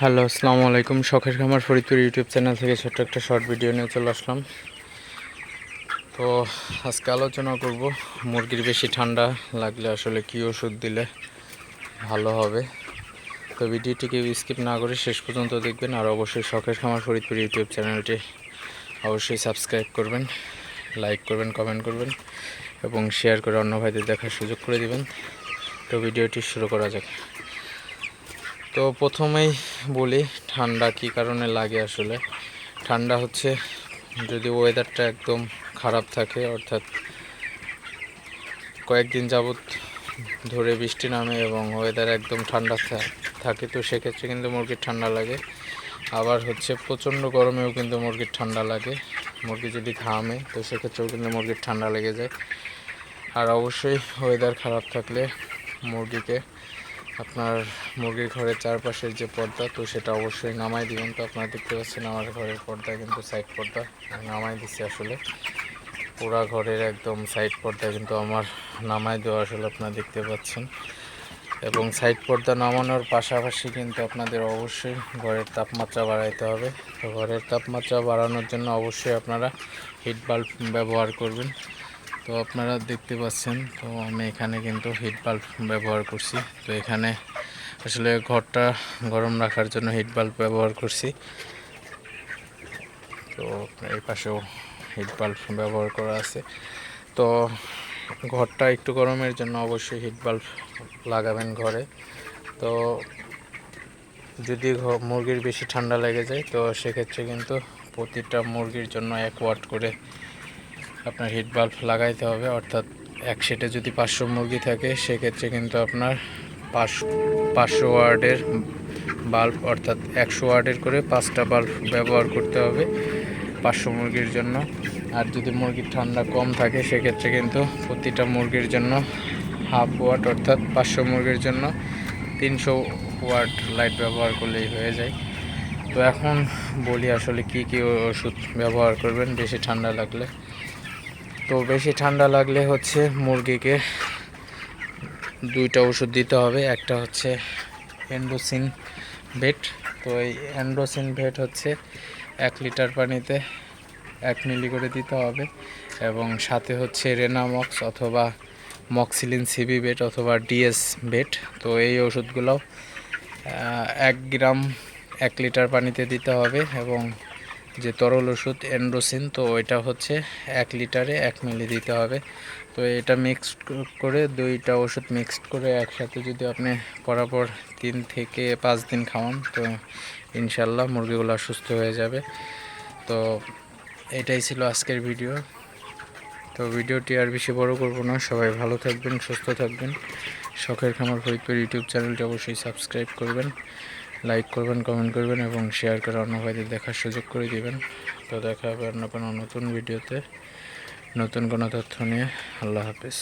Hello, আসসালামু আলাইকুম। শখের খামার ফরিদপুর ইউটিউব চ্যানেল থেকে ছোট্ট একটা শর্ট ভিডিও নিয়ে চলে আসলাম। তো আজকে আলোচনা করব, মুরগির বেশি ঠান্ডা লাগলে আসলে কী ওষুধ দিলে ভালো হবে? তো ভিডিওটিকে স্কিপ না করে শেষ পর্যন্ত দেখবেন, আর অবশ্যই শখের খামার ফরিদপুর ইউটিউব চ্যানেলটি অবশ্যই সাবস্ক্রাইব করবেন, লাইক করবেন, কমেন্ট করবেন, এবং শেয়ার করে অন্য ভাইদের দেখার সুযোগ করে দিবেন। তো ভিডিওটি শুরু করা যাক। তো প্রথমেই বলি ঠান্ডা কি কারণে লাগে আসলে। ঠান্ডা হচ্ছে যদি ওয়েদারটা একদম খারাপ থাকে, অর্থাৎ কয়েকদিন যাবৎ ধরে বৃষ্টি নামে এবং ওয়েদার একদম ঠান্ডা থাকে, তো সেক্ষেত্রে কিন্তু মুরগির ঠান্ডা লাগে। আবার হচ্ছে প্রচণ্ড গরমেও কিন্তু মুরগির ঠান্ডা লাগে। মুরগি যদি ঘামে, তো সেক্ষেত্রেও কিন্তু মুরগির ঠান্ডা লেগে যায়। আর অবশ্যই ওয়েদার খারাপ থাকলে মুরগিকে আপনার মুরগির ঘরের চারপাশের যে পর্দা, তো সেটা অবশ্যই নামাই দিবেন। তো আপনারা দেখতে পাচ্ছেন আমার ঘরের পর্দা, কিন্তু সাইড পর্দা। নামাই দিচ্ছি আসলে। পুরা ঘরের একদম সাইড পর্দা, কিন্তু আমার নামাই দেওয়া আসলে আপনারা দেখতে পাচ্ছেন। এবং সাইড পর্দা নামানোর পাশাপাশি কিন্তু আপনাদের অবশ্যই ঘরের তাপমাত্রা বাড়াইতে হবে। ঘরের তাপমাত্রা বাড়ানোর জন্য অবশ্যই আপনারা হিট বাল্ব ব্যবহার করবেন। তো আপনারা দেখতে পাচ্ছেন, তো আমি এখানে কিন্তু হিট বাল্ব ব্যবহার করছি। তো এখানে আসলে ঘরটা গরম রাখার জন্য হিট বাল্ব ব্যবহার করছি। তো এই পাশেও হিট বাল্ব ব্যবহার করা আছে। তো ঘরটা একটু গরমের জন্য অবশ্যই হিট বাল্ব লাগাবেন ঘরে। তো যদি মুরগির বেশি ঠান্ডা লেগে যায়, তো সেক্ষেত্রে কিন্তু প্রতিটা মুরগির জন্য এক ওয়াট করে আপনার হিট বাল্ব লাগাইতে হবে, অর্থাৎ এক সেটে যদি পাঁচশো মুরগি থাকে, সেক্ষেত্রে কিন্তু আপনার পাঁচ, পাঁচশো ওয়ার্ডের বাল্ব অর্থাৎ একশো ওয়ার্ডের করে পাঁচটা বাল্ব ব্যবহার করতে হবে পাঁচশো মুরগির জন্য। আর যদি মুরগির ঠান্ডা কম থাকে, সেক্ষেত্রে কিন্তু প্রতিটা মুরগির জন্য হাফ ওয়াট অর্থাৎ পাঁচশো মুরগির জন্য তিনশো ওয়াট লাইট ব্যবহার করলেই হয়ে যায়। তো এখন বলি আসলে কি কি ওষুধ ব্যবহার করবেন, বেশি ঠান্ডা লাগলে। তো বেশি ঠান্ডা লাগলে হচ্ছে মুরগিকে দুইটা ওষুধ দিতে হবে। একটা হচ্ছে অ্যান্ডোসিন ভেট। তো এই অ্যান্ডোসিন ভেট হচ্ছে এক লিটার পানিতে এক মিলি করে দিতে হবে এবং সাথে হচ্ছে রেনামক্স অথবা মক্সিলিন সিবি বেট অথবা ডিএস বেট তো এই ওষুধগুলো এক গ্রাম এক লিটার পানিতে দিতে হবে এবং যে তরল ওষুধ এন্ড্রোসিন তো ওইটা হচ্ছে এক লিটারে এক মিলি দিতে হবে। তো এটা মিক্সড করে দুইটা ওষুধ মিক্সড করে একসাথে যদি আপনি পরাপর তিন থেকে পাঁচ দিন খাওয়ান, তো ইনশাল্লাহ মুরগিগুলো সুস্থ হয়ে যাবে। তো এটাই ছিল আজকের ভিডিও। তো ভিডিওটি আর বেশি বড় করব না। সবাই ভালো থাকবেন, সুস্থ থাকবেন। শখের খামার ফরিদপুর ইউটিউব চ্যানেলটি অবশ্যই সাবস্ক্রাইব করবেন। লাইক করবেন কমেন্ট করবেন এবং শেয়ার করে অন্য ভাইদের দেখার সুযোগ করে দিবেন। তো দেখা হবে অন্য কোনো নতুন ভিডিওতে নতুন কোনো তথ্য নিয়ে। আল্লাহ হাফেজ।